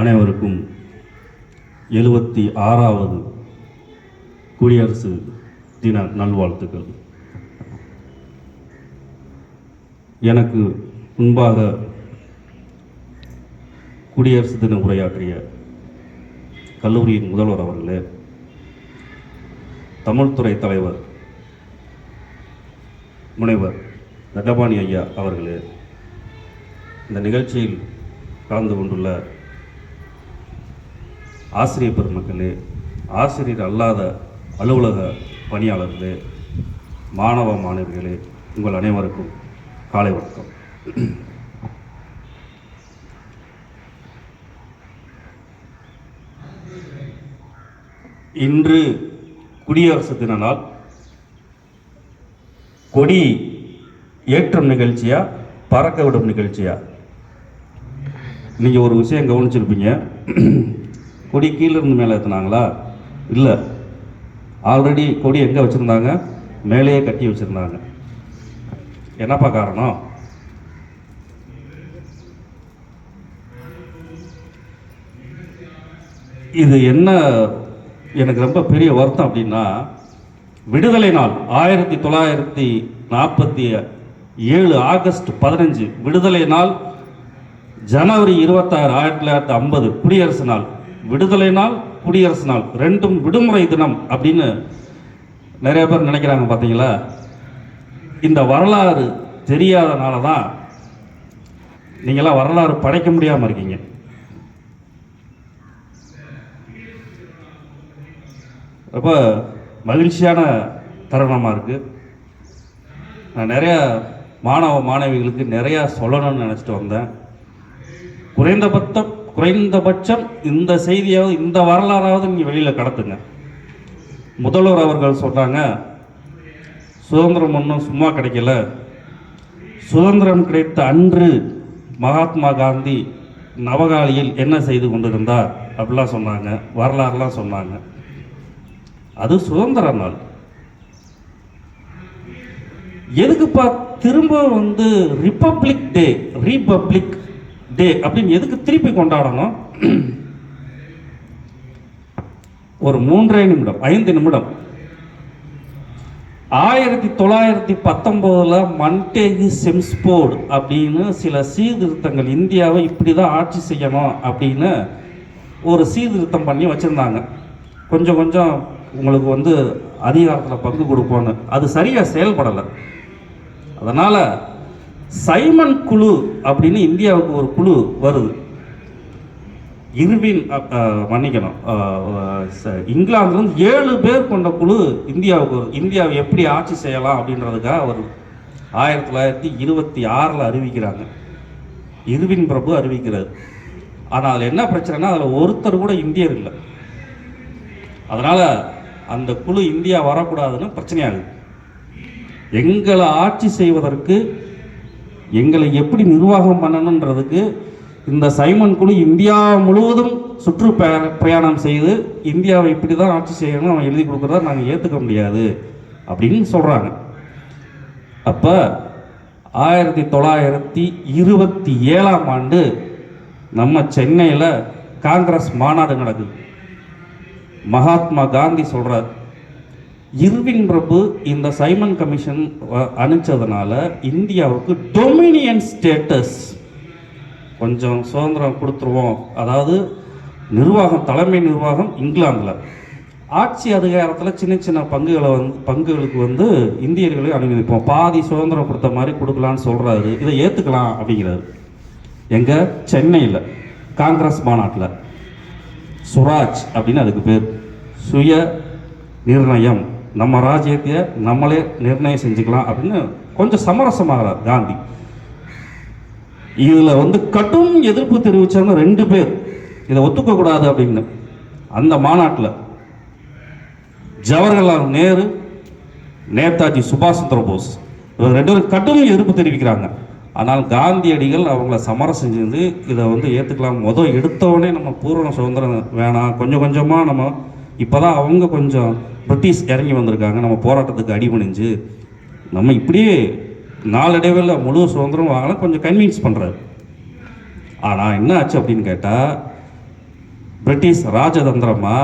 அனைவருக்கும் எழுபத்தி ஆறாவது குடியரசு தின நல்வாழ்த்துக்கள். எனக்கு முன்பாக குடியரசு தின உரையாற்றிய கல்லூரியின் முதல்வர் அவர்களே தமிழ்துறை தலைவர் முனைவர் தண்டபாணி ஐயா அவர்களே இந்த நிகழ்ச்சியில் கலந்து கொண்டுள்ள ஆசிரியர் பெருமக்களே ஆசிரியர் அல்லாத அலுவலக பணியாளர்களே மாணவ மாணவிகளே உங்கள் அனைவருக்கும் காலை வணக்கம். இன்று குடியரசு தின நாள். கொடி ஏற்றம் நிகழ்ச்சியா பறக்க விடும் நிகழ்ச்சியா? நீங்கள் ஒரு விஷயம் கவனிச்சிருப்பீங்க. கொடி கீழே இருந்து மேலே ஏற்றுனாங்களா இல்லை. ஆல்ரெடி கொடி எங்கே வச்சுருந்தாங்க? மேலேயே கட்டி வச்சுருந்தாங்க. என்னப்பா காரணம்? இது என்ன எனக்கு ரொம்ப பெரிய வருத்தம் அப்படின்னா விடுதலை நாள் ஆயிரத்தி தொள்ளாயிரத்தி நாற்பத்தி ஏழு ஆகஸ்ட் பதினஞ்சு விடுதலை நாள் ஜனவரி இருபத்தாறு ஆயிரத்தி தொள்ளாயிரத்தி ஐம்பது குடியரசு நாள். விடுதலை நாள் குடியரசு நாள் ரெண்டும் விடுமுறை தினம் அப்படின்னு நிறைய பேர் நினைக்கிறாங்க பார்த்தீங்களா? இந்த வரலாறு தெரியாதனால தான் நீங்களாம் வரலாறு படைக்க முடியாமல் இருக்கீங்க. ரொம்ப மகிழ்ச்சியான தருணமாக இருக்குது நான் நிறையா மாணவ மாணவிகளுக்கு நிறையா சொல்லணும்னு நினச்சிட்டு வந்தேன். குறைந்தபட்சம் குறைந்தபட்சம் இந்த செய்தியாவது இந்த வரலாறாவது நீங்கள் வெளியில் கடத்துங்க. முதல்வர் அவர்கள் சொல்கிறாங்க சுதந்திரம் ஒன்றும் சும்மா கிடைக்கல. சுதந்திரம் கிடைத்த அன்று மகாத்மா காந்தி நவகாலியில் என்ன செய்து கொண்டிருந்தார் அப்படிலாம் சொன்னாங்க வரலாறுலாம் சொன்னாங்க. அது சுதந்திர நாள். எதுக்குப்பா திரும்ப வந்து ரிப்பப்ளிக் டே ரிபப்ளிக் டே அப்படின்னு எதுக்கு திருப்பி கொண்டாடணும்? ஒரு மூன்றே நிமிடம் ஐந்து நிமிடம். ஆயிரத்தி தொள்ளாயிரத்தி பத்தொம்போதில் மன்டேகு செம்ஸ்போர்டு அப்படின்னு சில சீர்திருத்தங்கள் இந்தியாவை இப்படி தான் ஆட்சி செய்யணும் அப்படின்னு ஒரு சீர்திருத்தம் பண்ணி வச்சுருந்தாங்க. கொஞ்சம் கொஞ்சம் உங்களுக்கு வந்து அதிகாரத்தில் பங்கு கொடுப்போன்னு அது சரியாக செயல்படலை. அதனால் சைமன் குழு அப்படின்னு இந்தியாவுக்கு ஒரு குழு வருது. இர்வின் மன்னிக்கணும். ச- இங்கிலாந்துலேருந்து ஏழு பேர் கொண்ட குழு இந்தியாவுக்கு வருது. இந்தியாவை எப்படி ஆட்சி செய்யலாம் அப்படின்றதுக்காக அவர் ஆயிரத்தி தொள்ளாயிரத்தி இருபத்தி ஆறில் அறிவிக்கிறாங்க. இர்வின் பிரபு அறிவிக்கிறார். ஆனால் அதில் என்ன பிரச்சனைனா அதில் ஒருத்தர் கூட இந்தியர் இல்லை. அதனால் அந்த குழு இந்தியா வரக்கூடாதுன்னு பிரச்சனையாகுது. எங்களை ஆட்சி செய்வதற்கு எங்களை எப்படி நிர்வாகம் பண்ணணுன்றதுக்கு இந்த சைமன் குழு இந்தியா முழுவதும் சுற்று பிரயாணம் செய்து இந்தியாவை இப்படி தான் ஆட்சி செய்யணும்னு அவன் எழுதி கொடுக்குறதா நாங்கள் ஏற்றுக்க முடியாது அப்படின்னு சொல்கிறாங்க அப்போ ஆயிரத்தி தொள்ளாயிரத்தி இருபத்தி ஏழாம் ஆண்டு நம்ம சென்னையில் காங்கிரஸ் மாநாடு நடக்குது. மகாத்மா காந்தி சொல்கிறார் இர்வின் பிரபு இந்த சைமன் கமிஷன் அனுப்பிச்சதுனால இந்தியாவுக்கு டொமினியன் ஸ்டேட்டஸ் கொஞ்சம் சுதந்திரம் கொடுத்துருவோம். அதாவது நிர்வாகம் தலைமை நிர்வாகம் இங்கிலாந்தில். ஆட்சி அதிகாரத்தில் சின்ன சின்ன பங்குகளை வந்து பங்குகளுக்கு வந்து இந்தியர்களை அனுமதிப்போம். பாதி சுதந்திரம் கொடுத்த மாதிரி கொடுக்கலான்னு சொல்கிறாரு இதை ஏற்றுக்கலாம் அப்படிங்கிறாரு. எங்கே? சென்னையில். காங்கிரஸ் மாநாட்டில். சுராஜ் அப்படின்னு அதுக்கு பேர். சுய நிர்ணயம். நம்ம ராஜ்யத்தையே நம்மளே நிர்ணயம் செஞ்சுக்கலாம் அப்படின்னு கொஞ்சம் சமரசமாகிறார் காந்தி. இதில் வந்து கடும் எதிர்ப்பு தெரிவிச்சவங்க ரெண்டு பேர். இதை ஒத்துக்கக்கூடாது அப்படின்னு. அந்த மாநாட்டில் ஜவஹர்லால் நேரு நேதாஜி சுபாஷ் சந்திர போஸ் இவங்க ரெண்டு பேரும் கடும் எதிர்ப்பு தெரிவிக்கிறாங்க. ஆனால் காந்தியடிகள் அவங்கள சமரசம் செஞ்சு இதை வந்து ஏற்றுக்கலாம் முதல் எடுத்தவொடனே நம்ம பூரண சுதந்திரம் வேணாம். கொஞ்சம் கொஞ்சமாக நம்ம இப்போ தான் அவங்க கொஞ்சம் பிரிட்டிஷ் இறங்கி வந்திருக்காங்க. நம்ம போராட்டத்துக்கு அடிபணிஞ்சு நம்ம இப்படியே நாளடைவில் முழு சுதந்திரம் வாங்கலாம் கொஞ்சம் கன்வின்ஸ் பண்ணுறாரு ஆனால் என்ன ஆச்சு அப்படின்னு கேட்டால் பிரிட்டிஷ் ராஜதந்திரமா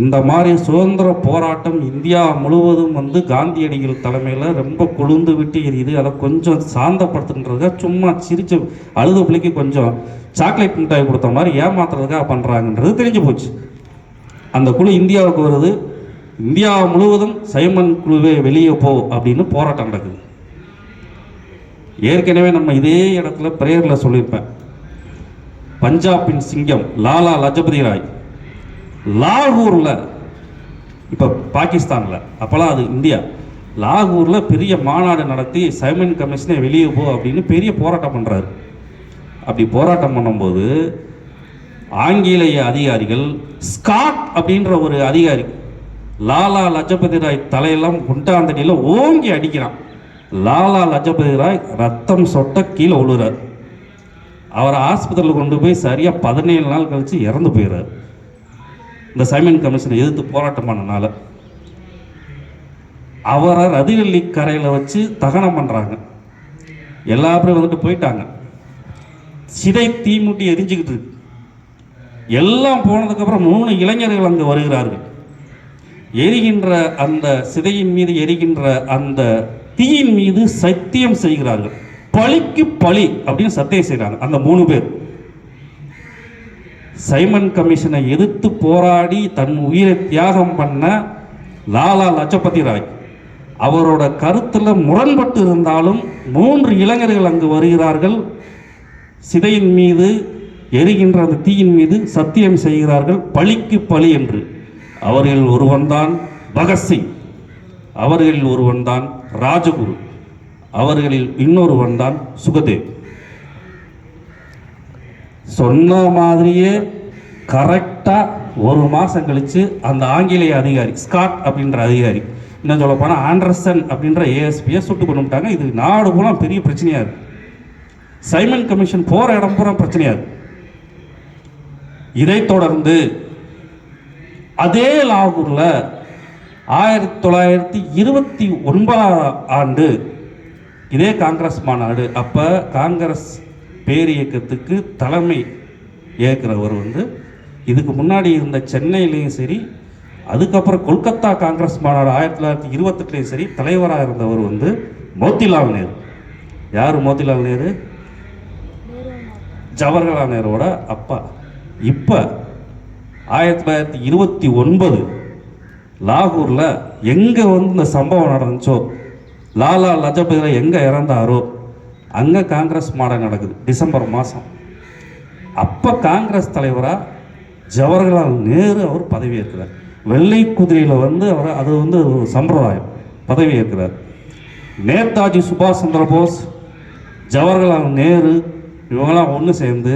இந்த மாதிரி சுதந்திர போராட்டம் இந்தியா முழுவதும் வந்து காந்தியடிகள் தலைமையில் ரொம்ப கொழுந்து விட்டு எரியுது. அதை கொஞ்சம் சாந்தப்படுத்துன்றதுக்காக சும்மா சிரிச்சு அழுது பிள்ளைக்கு கொஞ்சம் சாக்லேட் மிட்டாய் கொடுத்த மாதிரி ஏமாத்துறதுக்காக பண்ணுறாங்கன்றது தெரிஞ்சு போச்சு. அந்த குழு இந்தியாவுக்கு வருது. இந்தியா முழுவதும் சைமன் குழுவே வெளியே போ அப்படின்னு போராட்டம் நடக்குது. ஏற்கனவே நம்ம இதே இடத்துல பிரேயரில் சொல்லியிருப்பேன். பஞ்சாபின் சிங்கம் லாலா லஜபதி ராய். லாகூரில் இப்போ பாகிஸ்தானில் அப்போல்லாம் அது இந்தியா. லாகூரில் பெரிய மாநாடு நடத்தி சைமன் கமிஷனை வெளியே போ அப்படின்னு பெரிய போராட்டம் பண்ணுறாரு அப்படி போராட்டம் பண்ணும்போது ஆங்கிலேய அதிகாரிகள் ஸ்காட் அப்படின்ற ஒரு அதிகாரி லாலா லஜபதி ராய் தலையெல்லாம் குண்டாந்தடியில் ஓங்கி அடிக்கிறான். லாலா லஜபதி ராய் ரத்தம் சொட்ட கீழே விழுறார் அவரை ஆஸ்பத்திரியில் கொண்டு போய் சரியாக பதினேழு நாள் கழித்து இறந்து போயிடுறாரு இந்த சைமன் கமிஷனை எதிர்த்து போராட்டம் பண்ணனால. அவரை ரதிவெள்ளி கரையில் வச்சு தகனம் பண்ணுறாங்க எல்லா பேரும் வந்துட்டு போயிட்டாங்க. சிதை தீமுட்டி எரிஞ்சுக்கிட்டு இருக்கு. எல்லாம் போனதுக்கப்புறம் மூணு இளைஞர்கள் அங்கு வருகிறார்கள். எரிகின்ற அந்த சிதையின் மீது எரிகின்ற அந்த தீயின் மீது சத்தியம் செய்கிறார்கள். பழிக்கு பழி அப்படின்னு சத்தியம் செய்கிறாங்க அந்த மூணு பேர். சைமன் கமிஷனை எதிர்த்து போராடி தன் உயிரை தியாகம் பண்ண லாலா லஜபதி ராய். அவரோட கருத்தில் முரண்பட்டு இருந்தாலும் மூன்று இளைஞர்கள் அங்கு வருகிறார்கள். சிதையின் மீது எரிகின்ற அந்த தீயின் மீது சத்தியம் செய்கிறார்கள் பழிக்கு பழி என்று. அவர்களில் ஒருவன்தான் பகத்சிங் அவர்களில் ஒருவன்தான் ராஜகுரு அவர்களில் இன்னொருவன் தான் சுகதேவ். சொன்ன மாதிரியே கரெக்டாக ஒரு மாதம் கழித்து அந்த ஆங்கிலேய அதிகாரி ஸ்காட் அப்படின்ற அதிகாரி இன்னும் சொல்ல போனால் ஆண்டர்சன் அப்படின்ற ஏஎஸ்பியை சுட்டு கொண்டு விட்டாங்க இது நாடு பூரா பெரிய பிரச்சனையாக இருக்குது சைமன் கமிஷன் போகிற இடம் பூரா பிரச்சனையாக இருக்குது இதைத் தொடர்ந்து அதே லாகூரில் ஆயிரத்தி தொள்ளாயிரத்தி இருபத்தி ஒன்பதாம் ஆண்டு இதே காங்கிரஸ் மாநாடு. அப்போ காங்கிரஸ் பேரியக்கத்துக்கு தலைமை ஏற்கிறவர் வந்து இதுக்கு முன்னாடி இருந்த சென்னையிலையும் சரி அதுக்கப்புறம் கொல்கத்தா காங்கிரஸ் மாநாடு ஆயிரத்தி தொள்ளாயிரத்தி இருபத்தெட்டுலையும் சரி தலைவராக இருந்தவர் வந்து மோத்திலால் நேரு. யார் மோத்திலால் நேரு? ஜவஹர்லால் நேருவோட அப்பா. இப்போ ஆயிரத்தி தொள்ளாயிரத்தி இருபத்தி ஒன்பது லாகூரில் எங்கே வந்து இந்த சம்பவம் நடந்துச்சோ லாலா லஜபதியில் எங்கே இறந்தாரோ அங்கே காங்கிரஸ் மாநாடு நடக்குது டிசம்பர் மாதம் அப்போ காங்கிரஸ் தலைவராக ஜவஹர்லால் நேரு அவர் பதவியேற்கிறார் வெள்ளை குதிரையில் வந்து அவர் அது வந்து ஒரு சம்பிரதாயம் பதவி ஏற்கிறார். நேதாஜி சுபாஷ் சந்திர போஸ் ஜவஹர்லால் நேரு இவங்கெல்லாம் ஒன்று சேர்ந்து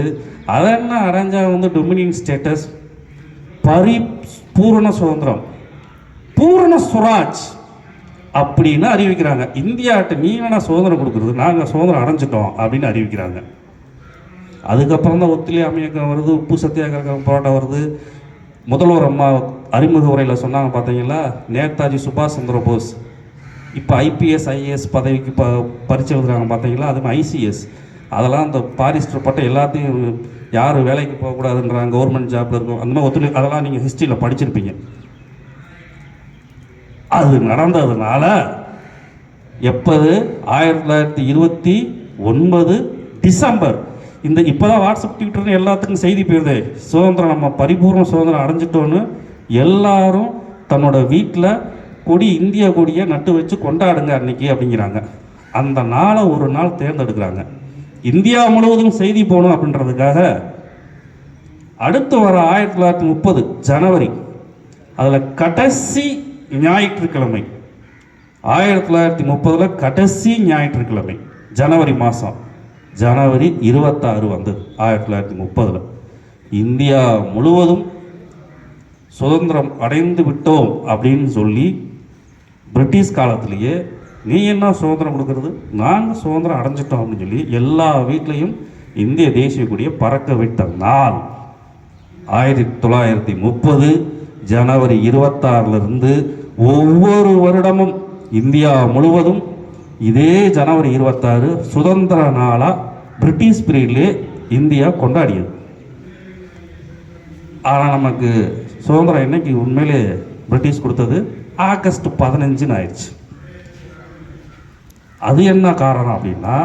அதென்ன அடைஞ்சா வந்து டொமினியன் ஸ்டேட்டஸ் பரி பூரண சுதந்திரம். பூரண சுராஜ் அப்படின்னு அறிவிக்கிறாங்க. இந்தியாட்ட நீ வேணா சுதந்திரம் கொடுக்குறது? நாங்கள் சுதந்திரம் அடைஞ்சிட்டோம் அப்படின்னு அறிவிக்கிறாங்க. அதுக்கப்புறம் தான் ஒத்துழையாமை இயக்கம் வருது உப்பு சத்தியாகிரகம் போராட்டம் வருது. முதல்வர் அம்மா அறிமுக உரையில் சொன்னாங்க பார்த்தீங்களா நேதாஜி சுபாஷ் சந்திர போஸ். இப்போ ஐபிஎஸ் ஐஏஎஸ் பதவிக்கு ப பரிச்சை எழுதுறாங்க பார்த்தீங்களா அதுவும் ஐசிஎஸ் அதெல்லாம் அந்த பாரிஸ்டர் பட்டம் எல்லாத்தையும் யார் வேலைக்கு போகக்கூடாதுன்றாங்க கவர்மெண்ட் ஜாப்பில் இருக்கும் அந்த மாதிரி ஒத்துழை அதெல்லாம் நீங்கள் ஹிஸ்ட்ரியில் படிச்சிருப்பீங்க. அது நடந்ததுனால எப்போது? ஆயிரத்தி தொள்ளாயிரத்தி இருபத்தி ஒன்பது டிசம்பர். இந்த இப்போதான் வாட்ஸ்அப் ட்விட்டர்னு எல்லாத்துக்கும் செய்தி போயிடுது சுதந்திரம் நம்ம பரிபூர்ண சுதந்திரம் அடைஞ்சிட்டோன்னு எல்லாரும் தன்னோட வீட்டில் கொடி இந்திய கொடியை நட்டு வச்சு கொண்டாடுங்க அன்னைக்கு அப்படிங்கிறாங்க. அந்த நாளை ஒரு நாள் தேர்ந்தெடுக்கிறாங்க. இந்தியா முழுவதும் செய்தி போகணும் அப்படின்றதுக்காக அடுத்து வர ஆயிரத்தி தொள்ளாயிரத்தி முப்பது ஜனவரி அதில் கடைசி ஞாயிற்றுக்கிழமை. ஆயிரத்தி தொள்ளாயிரத்தி முப்பதில் கடைசி ஞாயிற்றுக்கிழமை ஜனவரி மாதம் ஜனவரி இருபத்தாறு வந்தது ஆயிரத்தி தொள்ளாயிரத்தி முப்பதில். இந்தியா முழுவதும் சுதந்திரம் அடைந்து விட்டோம் அப்படின்னு சொல்லி பிரிட்டிஷ் காலத்திலேயே நீ என்ன சுதந்திரம் கொடுக்கறது? நாங்கள் சுதந்திரம் அடைஞ்சிட்டோம் அப்படின்னு சொல்லி எல்லா வீட்லேயும் இந்திய தேசிய கொடியை பறக்க விட்ட நாள் ஆயிரத்தி தொள்ளாயிரத்தி முப்பது ஜனவரி இருபத்தாறிலிருந்து ஒவ்வொரு வருடமும் இந்தியா முழுவதும் இதே ஜனவரி இருபத்தாறு சுதந்திர நாளாக பிரிட்டிஷ் பீரியட்லேயே இந்தியா கொண்டாடியது. ஆனால் நமக்கு சுதந்திரம் என்னைக்கு உண்மையிலே பிரிட்டிஷ் கொடுத்தது? ஆகஸ்ட் பதினஞ்சுன்னு ஆயிடுச்சு. அது என்ன காரணம் அப்படின்னா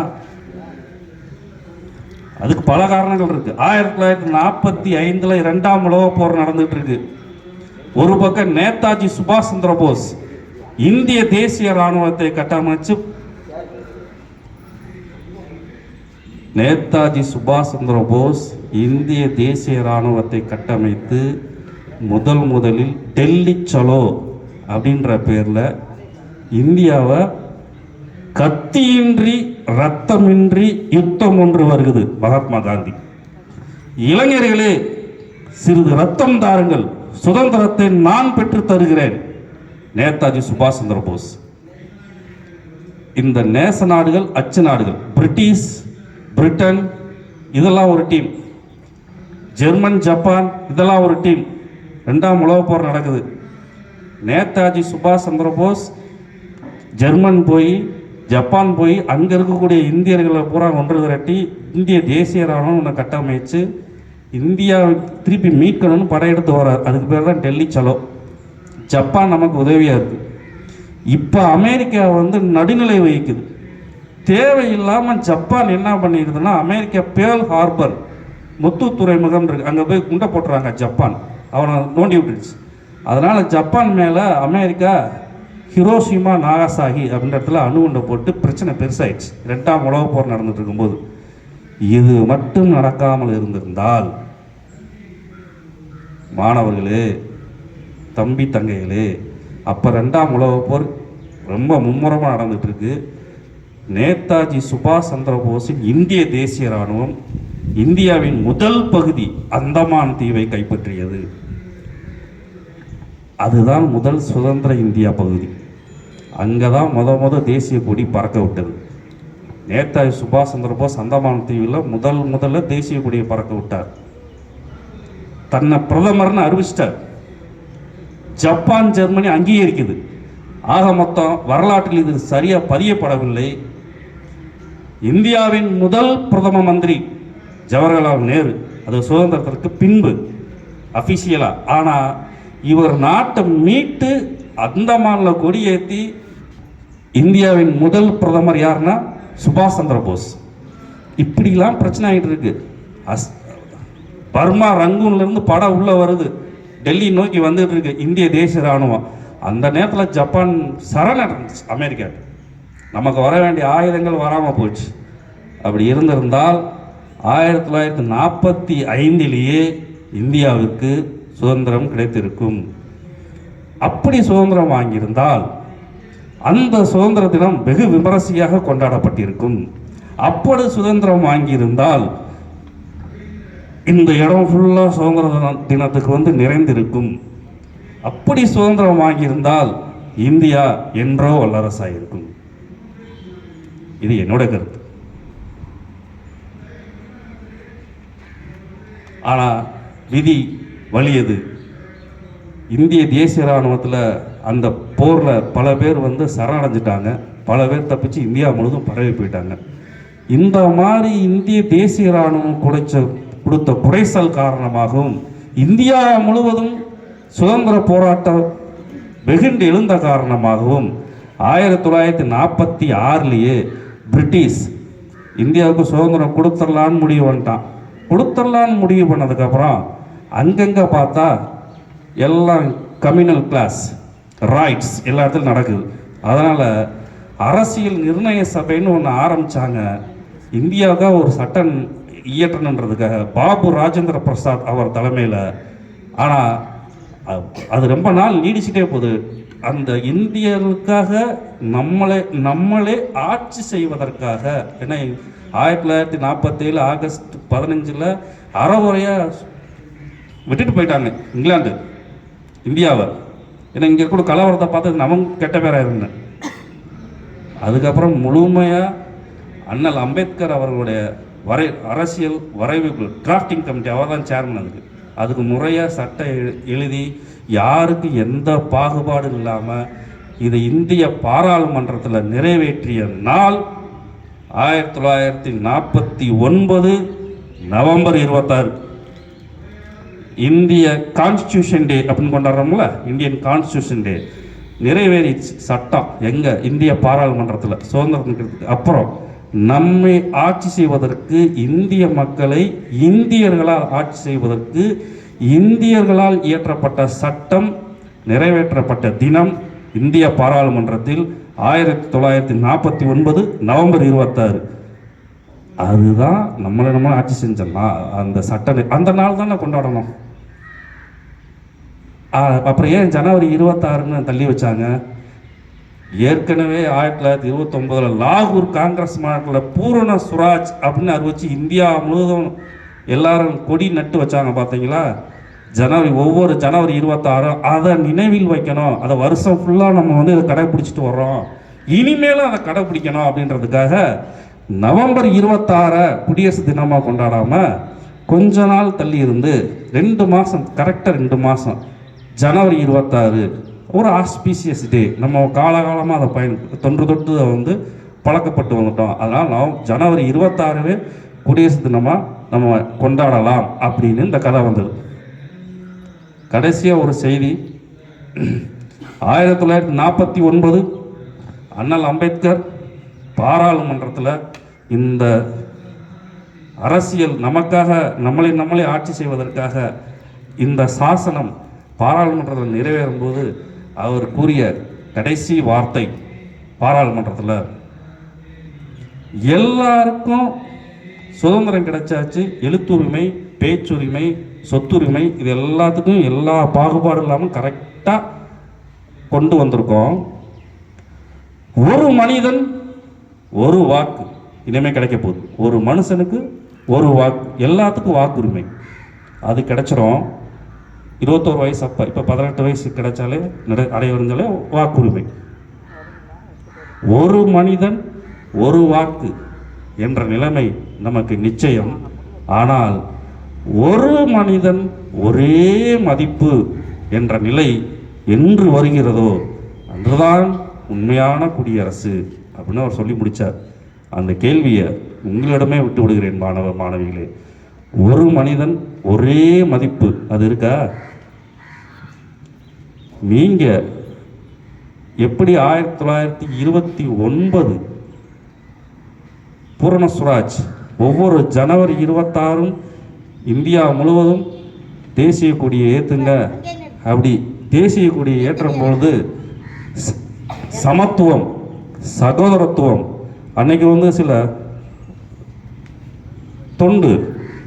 அதுக்கு பல காரணங்கள் இருக்கு. ஆயிரத்தி தொள்ளாயிரத்தி நாற்பத்தி ஐந்துல இரண்டாம் உலக போர் நடந்துட்டு இருக்கு. ஒரு பக்கம் நேதாஜி சுபாஷ் சந்திர போஸ் இந்திய தேசிய ராணுவத்தை கட்டமைச்சு நேதாஜி சுபாஷ் சந்திர போஸ் இந்திய தேசிய ராணுவத்தை கட்டமைத்து முதல் முதலில் டெல்லி சலோ அப்படின்ற பேரில் இந்தியாவை கத்தியின்றி ரத்தமின்றி யுத்தம் ஒன்று வருகிறது. மகாத்மா காந்தி. இளைஞர்களே சிறிது ரத்தம் தாருங்கள். சுதந்திரத்தை நான் பெற்று தருகிறேன். நேதாஜி சுபாஷ் சந்திர போஸ். இந்த நேச நாடுகள் அச்சு நாடுகள் பிரிட்டிஷ் பிரிட்டன் இதெல்லாம் ஒரு டீம். ஜெர்மன் ஜப்பான் இதெல்லாம் ஒரு டீம். ரெண்டாம் உலகப் போர் நடக்குது. நேதாஜி சுபாஷ் சந்திர போஸ் ஜெர்மன் போய் ஜப்பான் போய் அங்கே இருக்கக்கூடிய இந்தியர்களை பூரா ஒன்று திரட்டி இந்திய தேசிய ராணுவம் ஒன்று கட்டமைச்சு இந்தியாவை திருப்பி மீட்கணும்னு படையெடுத்து வர்றார். அதுக்கு பேர் தான் டெல்லி சலோ. ஜப்பான் நமக்கு உதவியாக இருக்குது இப்போ அமெரிக்கா வந்து நடுநிலை வகிக்குது. தேவையில்லாமல் ஜப்பான் என்ன பண்ணிடுதுன்னா அமெரிக்கா பேர்ல் ஹார்பர் முத்து துறைமுகம் இருக்கு. அங்கே போய் குண்டை போட்டுறாங்க ஜப்பான். அவனை நோண்டி விட்டுருச்சு. அதனால் ஜப்பான் மேலே அமெரிக்கா ஹிரோஷிமா நாகாசாகி அப்படின்ற இடத்துல அணுகுண்டை போட்டு பிரச்சனை பெருசாயிடுச்சு. ரெண்டாம் உலக போர் நடந்துட்டு இருக்கும்போது. இது மட்டும் நடக்காமல் இருந்திருந்தால் மாணவர்களே தம்பி தங்கைகளே அப்போ ரெண்டாம் உலக போர் ரொம்ப மும்முரமாக நடந்துட்டு இருக்கு. நேதாஜி சுபாஷ் சந்திர போஸின் இந்திய தேசிய ராணுவம் இந்தியாவின் முதல் பகுதி அந்தமான் தீவை கைப்பற்றியது. அதுதான் முதல் சுதந்திர இந்தியா பகுதி. அங்கே தான் முத முத தேசிய கொடி பறக்க விட்டது. நேதாஜி சுபாஷ் சந்திரபோஸ் அந்தமான் தீவில் முதல் முதல்ல தேசிய கொடியை பறக்க விட்டார். தன்னை பிரதமர்னு அறிவிச்சிட்டார். Japan Germany அங்கீகரிக்குது. ஆக மொத்தம் வரலாற்றில் இது சரியாக பதியப்படவில்லை. இந்தியாவின் முதல் பிரதம மந்திரி ஜவஹர்லால் நேரு அது சுதந்திரத்திற்கு பின்பு அஃபிஷியலாக ஆனால் இவர் நாட்டை மீட்டு அந்தமானில் கொடியேற்றி இந்தியாவின் முதல் பிரதமர் யாருன்னா சுபாஷ் சந்திர போஸ். இப்படிலாம் பிரச்சனை ஆகிட்டு இருக்கு. அஸ் பர்மா ரங்கூன்லேருந்து படம் உள்ளே வருது. டெல்லி நோக்கி வந்துட்டு இருக்கு இந்திய தேசிய ராணுவம் அந்த நேரத்தில் ஜப்பான் சரணடைஞ்சிச்சு அமெரிக்கா. நமக்கு வர வேண்டிய ஆயுதங்கள் வராமல் போச்சு. அப்படி இருந்திருந்தால் ஆயிரத்தி தொள்ளாயிரத்தி நாற்பத்தி ஐந்திலேயே இந்தியாவுக்கு சுதந்திரம் கிடைத்திருக்கும். அப்படி சுதந்திரம் வாங்கியிருந்தால் அந்த சுதந்திர தினம் வெகு விமரிசையாக கொண்டாடப்பட்டிருக்கும். அப்படி சுதந்திரம் வாங்கியிருந்தால் இந்த இடம் ஃபுல்லாக சுதந்திர தின- தினத்துக்கு வந்து நிறைந்திருக்கும். அப்படி சுதந்திரம் வாங்கியிருந்தால் இந்தியா என்றோ வல்லரசாயிருக்கும். இது என்னோட கருத்து. ஆனால் விதி வலியது. இந்திய தேசிய இராணுவத்தில் அந்த போரில் பல பேர் வந்து சரணடைஞ்சிட்டாங்க. பல பேர் தப்பிச்சு இந்தியா முழுதும் பரவி போயிட்டாங்க. இந்த மாதிரி இந்திய தேசிய இராணுவம் குடைச்ச கொடுத்த குடைசல் காரணமாகவும் இந்தியா முழுவதும் சுதந்திர போராட்டம் வெகுண்டு எழுந்த காரணமாகவும் ஆயிரத்தி தொள்ளாயிரத்தி நாற்பத்தி ஆறுலேயே பிரிட்டிஷ் இந்தியாவுக்கு சுதந்திரம் கொடுத்துடலான்னு முடிவு பண்ணிட்டான். கொடுத்துடலான்னு முடிவு பண்ணதுக்கப்புறம் அங்கங்கே பார்த்தா எல்லாம் கம்யூனல் கிளாஸ். ரைட்ஸ் எல்லா இடத்துலையும் நடக்குது. அதனால் அரசியல் நிர்ணய சபைன்னு ஒன்று ஆரம்பித்தாங்க இந்தியாவுக்காக ஒரு சட்டம் இயற்றணுன்றதுக்காக பாபு ராஜேந்திர பிரசாத் அவர் தலைமையில். ஆனால் அது ரொம்ப நாள் நீடிச்சுட்டே போகுது. அந்த இந்தியர்களுக்காக நம்மளே நம்மளே ஆட்சி செய்வதற்காக ஏன்னா ஆயிரத்தி தொள்ளாயிரத்தி நாற்பத்தேழு ஆகஸ்ட் பதினஞ்சில் அறவுரையாக விட்டுட்டு போயிட்டாங்க இங்கிலாந்து இந்தியாவை. ஏன்னா இங்கே கூட கலவரத்தை பார்த்து நமக்கு கெட்ட பேராக இருந்தேன். அதுக்கப்புறம் முழுமையாக அண்ணல் அம்பேத்கர் அவர்களுடைய வரை அரசியல் வரைவு டிராஃப்டிங் கமிட்டி அவர் தான் சேர்மன் அதுக்கு. அதுக்கு முறையாக சட்டம் எழு- எழுதி யாருக்கு எந்த பாகுபாடும் இல்லாமல் இதை இந்திய பாராளுமன்றத்தில் நிறைவேற்றிய நாள் ஆயிரத்தி தொள்ளாயிரத்தி நாற்பத்தி ஒன்பது நவம்பர் இருபத்தாறு. இந்திய கான்ஸ்டியூஷன் டே அப்படின்னு கொண்டாடுறோம்ல இந்தியன் கான்ஸ்டியூஷன் டே நிறைவேறிச்சு சட்டம். எங்கே? இந்திய பாராளுமன்றத்தில் சுதந்திரத்துக்கு அப்புறம். நம்மை ஆட்சி செய்வதற்கு இந்திய மக்களை இந்தியர்களால் ஆட்சி செய்வதற்கு இந்தியர்களால் இயற்றப்பட்ட சட்டம் நிறைவேற்றப்பட்ட தினம் இந்திய பாராளுமன்றத்தில் ஆயிரத்தி தொள்ளாயிரத்தி நாற்பத்தி ஒன்பது நவம்பர் இருபத்தாறு. அதுதான் நம்மளை நம்ம ஆட்சி செஞ்சோம்னா அந்த சட்ட அந்த நாள் தானே கொண்டாடணும். அப்புறம் ஏன் ஜனவரி இருபத்தாறுன்னு தள்ளி வச்சாங்க? ஏற்கனவே ஆயிரத்தி தொள்ளாயிரத்தி இருபத்தொம்போதுல லாகூர் காங்கிரஸ் மாநாட்டில் பூரண சுராஜ் அப்படின்னு அறிவிச்சு இந்தியா முழுவதும் எல்லாரும் கொடி நட்டு வச்சாங்க பார்த்தீங்களா? ஜனவரி ஒவ்வொரு ஜனவரி இருபத்தாறும் அதை நினைவில் வைக்கணும். அதை வருஷம் ஃபுல்லாக நம்ம வந்து இதை கடைப்பிடிச்சிட்டு வர்றோம். இனிமேலும் அதை கடைப்பிடிக்கணும் அப்படின்றதுக்காக நவம்பர் இருபத்தாறை குடியரசு தினமாக கொண்டாடாமல் கொஞ்ச நாள் தள்ளி இருந்து ரெண்டு மாதம் கரெக்டாக ரெண்டு மாதம் ஜனவரி இருபத்தாறு ஒரு ஆஸ்பீசியஸ் டே நம்ம காலகாலமாக அதை பயன் தொன்று தொட்டு அதை வந்து பழக்கப்பட்டு வந்துட்டோம். அதனால் நாம் ஜனவரி இருபத்தாறுவே குடியரசு தினமாக நம்ம கொண்டாடலாம் அப்படின்னு இந்த கதை வந்தது. கடைசியாக ஒரு செய்தி. ஆயிரத்தி தொள்ளாயிரத்தி நாற்பத்தி ஒன்பது அண்ணல் அம்பேத்கர் பாராளுமன்றத்தில் இந்த அரசியல் நமக்காக நம்மளை நம்மளே ஆட்சி செய்வதற்காக இந்த சாசனம் பாராளுமன்றத்தில் நிறைவேறும் போது அவர் கூறிய கடைசி வார்த்தை பாராளுமன்றத்தில் எல்லாருக்கும் சுதந்திரம் கிடைச்சாச்சு எழுத்துரிமை பேச்சுரிமை சொத்துரிமை இது எல்லாத்துக்கும் எல்லா பாகுபாடும் இல்லாமல் கரெக்டாக கொண்டு வந்திருக்கோம். ஒரு மனிதன் ஒரு வாக்கு இனிமேல் கிடைக்க போகுது. ஒரு மனுஷனுக்கு ஒரு வாக்கு எல்லாத்துக்கும் வாக்குரிமை. அது கிடைச்சிரும். இருபத்தோரு வயசு அப்போ. இப்போ பதினெட்டு வயசு கிடைச்சாலே நட அடைவறிஞ்சாலே வாக்குரிமை. ஒரு மனிதன் ஒரு வாக்கு என்ற நிலைமை நமக்கு நிச்சயம். ஆனால் ஒரு மனிதன் ஒரே மதிப்பு என்ற நிலை என்று வருகிறதோ அன்றுதான் உண்மையான குடியரசு அப்படின்னு அவர் சொல்லி முடித்தார் அந்த கேள்வியை உங்களிடமே விட்டு விடுகிறேன் மாணவ மாணவிகளே. ஒரு மனிதன் ஒரே மதிப்பு. அது இருக்கா? நீங்க எப்படி ஆயிரத்தி தொள்ளாயிரத்தி இருபத்தி ஒன்பது பூரண சுராஜ் ஒவ்வொரு ஜனவரி இருபத்தாறும் இந்தியா முழுவதும் தேசிய கொடியை ஏற்றுங்க அப்படி தேசிய கொடியை ஏற்றும் பொழுது சமத்துவம் சகோதரத்துவம் அன்னைக்கு வந்து சில தொண்டு.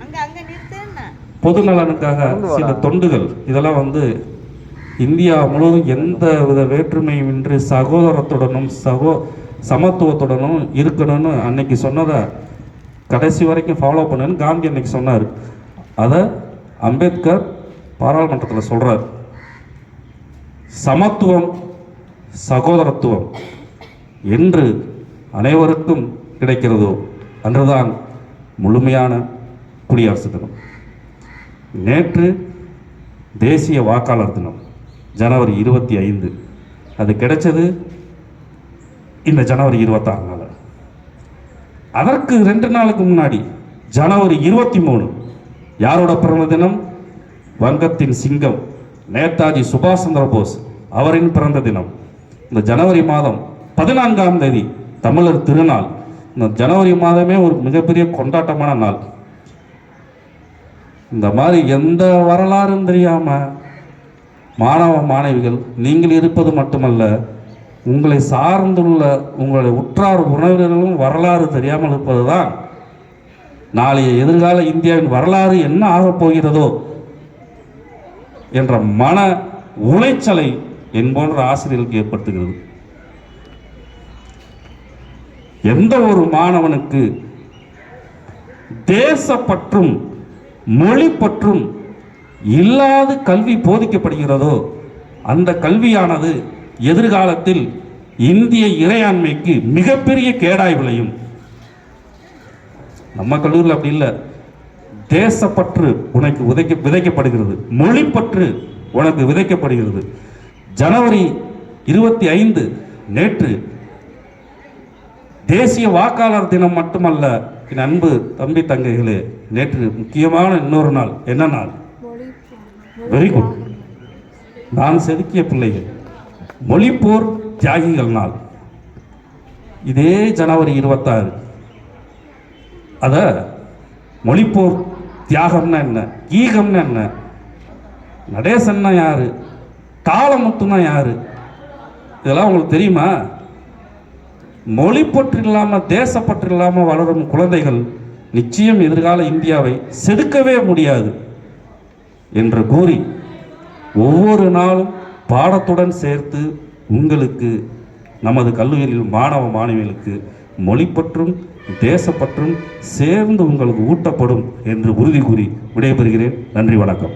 அங்க அங்க நிறுத்துன்னா பொது நலனுக்காக சில தொண்டுகள். இதெல்லாம் வந்து இந்தியா முழுவதும் எந்த வித வேற்றுமையும் இன்றி சகோதரத்துடனும் சகோ சமத்துவத்துடனும் இருக்கணும்னு அன்னைக்கு சொன்னதை கடைசி வரைக்கும் ஃபாலோ பண்ணுன்னு காந்தி அன்னைக்கு சொன்னார். அதை அம்பேத்கர் பாராளுமன்றத்தில் சொல்கிறார் சமத்துவம் சகோதரத்துவம் என்று அனைவருக்கும் கிடைக்கிறதோ அன்றுதான் முழுமையான குடியரசு தினம். நேற்று தேசிய வாக்காளர் தினம். ஜனவரி இருபத்தி ஐந்து. அது கிடைச்சது இந்த ஜனவரி இருபத்தாறு நாள். அதற்கு ரெண்டு நாளுக்கு முன்னாடி ஜனவரி இருபத்தி மூணு யாரோட பிறந்த தினம்? வங்கத்தின் சிங்கம் நேதாஜி சுபாஷ் சந்திர போஸ் அவரின் பிறந்த தினம். இந்த ஜனவரி மாதம் பதினான்காம் தேதி தமிழர் திருநாள். இந்த ஜனவரி மாதமே ஒரு மிகப்பெரிய கொண்டாட்டமான நாள். இந்த மாதிரி எந்த வரலாறும் தெரியாமல் மாணவ மாணவிகள் நீங்கள் இருப்பது மட்டுமல்ல உங்களை சார்ந்துள்ள உங்களுடைய உற்றார் உறவினர்களும் வரலாறு தெரியாமல் இருப்பது தான் நாளைய எதிர்கால இந்தியாவின் வரலாறு என்ன ஆகப் போகிறதோ என்ற மன உளைச்சலை என் போன்ற ஆசிரியர்களுக்கு ஏற்படுத்துகிறது. எந்த ஒரு மாணவனுக்கு தேசப்பற்றும் மொழி பற்றும் இல்லாது கல்வி போதிக்கப்படுகிறதோ அந்த கல்வியானது எதிர்காலத்தில் இந்திய இறையாண்மைக்கு மிகப்பெரிய கேடாய் விளையும். நம்ம கல்லூரியில் அப்படி இல்லை. தேசப்பற்று உனக்கு விதைக்க விதைக்கப்படுகிறது. மொழிப்பற்று உனக்கு விதைக்கப்படுகிறது. ஜனவரி இருபத்தி ஐந்து நேற்று தேசிய வாக்காளர் தினம் மட்டுமல்ல என் அன்பு தம்பி தங்கைகளே நேற்று முக்கியமான இன்னொரு நாள். என்ன நாள்? வெரி குட் நான் செதுக்கிய பிள்ளைகள் மொழிப்போர் தியாகிகள் நாள். இதே ஜனவரி இருபத்தாறு. அத மொழிப்போர் தியாகம்னா என்ன? ஈகம்னா என்ன? நடேசன்னா யாரு? காலமுத்துனா யாரு? இதெல்லாம் உங்களுக்கு தெரியுமா? மொழிப்பெற்று இல்லாமல் தேசப்பற்று இல்லாமல் வளரும் குழந்தைகள் நிச்சயம் எதிர்கால இந்தியாவை செதுக்கவே முடியாது. என்று கூறி ஒவ்வொரு நாளும் பாடத்துடன் சேர்த்து உங்களுக்கு நமது கல்லூரியில் மாணவ மாணவிகளுக்கு மொழிப்பற்றும் தேசப்பற்றும் சேர்ந்து உங்களுக்கு ஊட்டப்படும் என்று உறுதி கூறி விடைபெறுகிறேன். நன்றி வணக்கம்.